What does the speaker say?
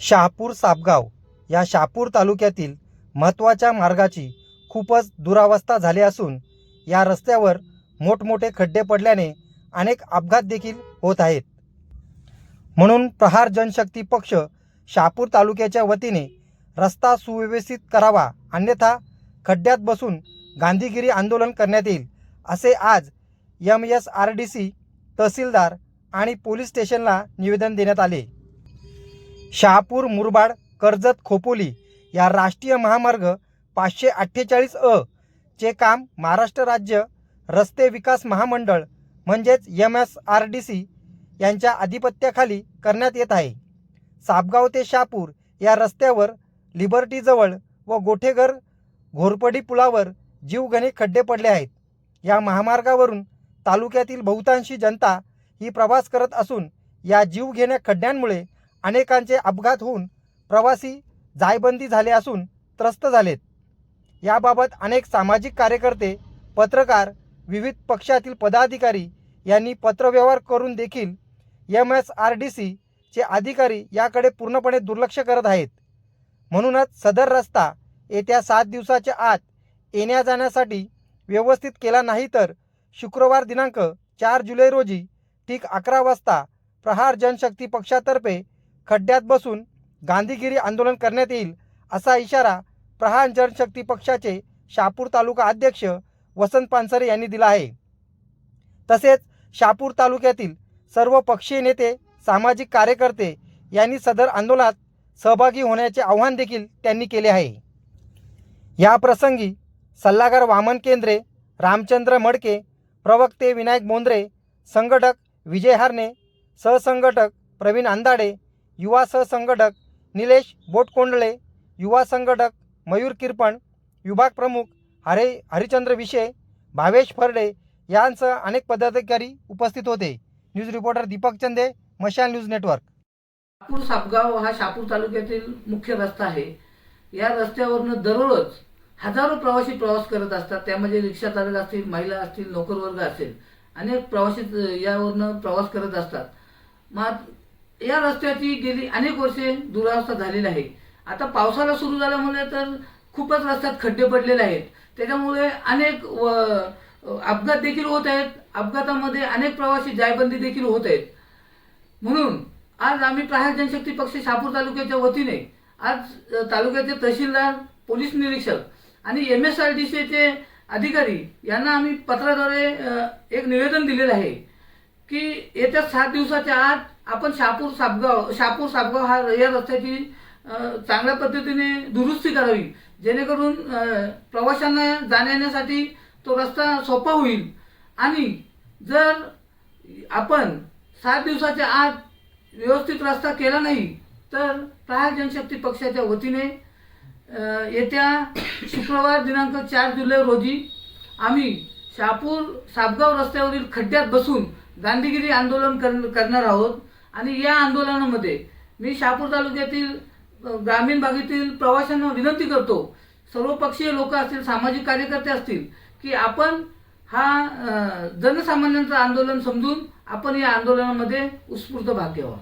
शहापूर सापगाव या शहापूर तालुक्यातील महत्त्वाच्या मार्गाची खूपच दुरावस्था झाली असून या रस्त्यावर मोठमोठे खड्डे पडल्याने अनेक अपघात देखील होत आहेत. म्हणून प्रहार जनशक्ती पक्ष शहापूर तालुक्याच्या वतीने रस्ता सुव्यवस्थित करावा अन्यथा खड्ड्यात बसून गांधीगिरी आंदोलन करण्यात येईल असे आज M S R D C तहसीलदार आणि पोलीस स्टेशनला निवेदन देण्यात आले. शहापूर मुरबाड कर्जत खोपोली या राष्ट्रीय महामार्ग पाचशे अठ्ठेचाळीस अ चे काम महाराष्ट्र राज्य रस्ते विकास महामंडळ म्हणजेच M S R D C यांच्या आधिपत्याखाली करण्यात येत आहे. सापगाव ते शहापूर या रस्त्यावर लिबर्टीजवळ व गोठेघर घोरपडी पुलावर जीवघने खड्डे पडले आहेत. या महामार्गावरून तालुक्यातील बहुतांशी जनता ही प्रवास करत असून या जीवघेण्या खड्ड्यांमुळे अनेकांचे अपघात होऊन प्रवासी जायबंदी झाले असून त्रस्त झालेत. याबाबत अनेक सामाजिक कार्यकर्ते पत्रकार विविध पक्षातील पदाधिकारी यांनी पत्रव्यवहार करून देखील एम एस आर डी सीचे अधिकारी याकडे पूर्णपणे दुर्लक्ष करत आहेत. म्हणूनच सदर रस्ता येत्या सात दिवसाच्या आत येण्या जाण्यासाठी व्यवस्थित केला नाही तर शुक्रवार दिनांक चार जुलै रोजी ठीक अकरा वाजता प्रहार जनशक्ती पक्षातर्फे खड्ड्यात बसून गांधीगिरी आंदोलन करण्यात येईल असा इशारा प्रहार जनशक्ती पक्षाचे शापूर तालुका अध्यक्ष वसंत पानसरे यांनी दिला आहे. तसेच शापूर तालुक्यातील सर्व पक्षीय नेते सामाजिक कार्यकर्ते यांनी सदर आंदोलनात सहभागी होण्याचे आव्हान देखील त्यांनी केले आहे. या प्रसंगी सल्लागार वामन केंद्रे रामचंद्र मडके प्रवक्ते विनायक बोंद्रे संघटक विजय हारणे सहसंघटक प्रवीण आंदाडे युवा सहसंघटक निलेश बोटकोंडळे युवा संघटक मयूर किरपण विभाग प्रमुख हरे हरिचंद्र विषे भावेश फरडे यांसह अनेक पदाधिकारी उपस्थित होते. न्यूज रिपोर्टर दीपक चंदे मशाल न्यूज नेटवर्क. शापूर सापगाव हा शापूर तालुक्यातील मुख्य रस्ता आहे. या रस्त्यावरनं दररोज हजारो प्रवासी प्रवास करत असतात. त्यामध्ये रिक्षा चालक असतील महिला असतील नोकरवर्ग असेल अनेक प्रवासी यावरनं प्रवास करत असतात. मग या रस्त्याची गेली अनेक वर्षे दुरावस्था झालेली आहे. आता पावसाळा सुरू झाल्यामुळे तर खूपच रस्त्यात खड्डे पडलेले आहेत. त्याच्यामुळे अनेक व- अपघात देखील होत आहेत. अपघातामध्ये अनेक प्रवासी जायबंदी देखील होत आहेत. म्हणून आज आम्ही प्रहार जनशक्ती पक्ष शापूर तालुक्याच्या वतीने आज तालुक्याचे तहसीलदार पोलीस निरीक्षक आणि एम एस आर डी सीचे अधिकारी यांना आम्ही पत्राद्वारे एक निवेदन दिलेलं आहे की येत्या सात दिवसाच्या आत आपण शहापूर सापगाव शहापूर सापगाव हा या रस्त्याची चांगल्या पद्धतीने दुरुस्ती करावी. जेणेकरून प्रवाशांना जाण्या येण्यासाठी तो रस्ता सोपा होईल. आणि जर आपण सात दिवसाच्या आत व्यवस्थित रस्ता केला नाही तर प्रहार जनशक्ती पक्षाच्या वतीने येत्या शुक्रवार दिनांक चार जुलै रोजी आम्ही शहापूर सापगाव रस्त्यावरील खड्ड्यात बसून गांधीगिरी आंदोलन कर- करणार आहोत. आणि या आंदोलनामध्ये मी शहापूर तालुक्यातील ग्रामीण भागातील प्रवाशांना विनंती करतो सर्वपक्षीय लोक असतील सामाजिक कार्यकर्ते असतील की आपण हा जनसामान्यांचं आंदोलन समजून आपण या आंदोलनामध्ये उत्स्फूर्त भाग घ्यावा.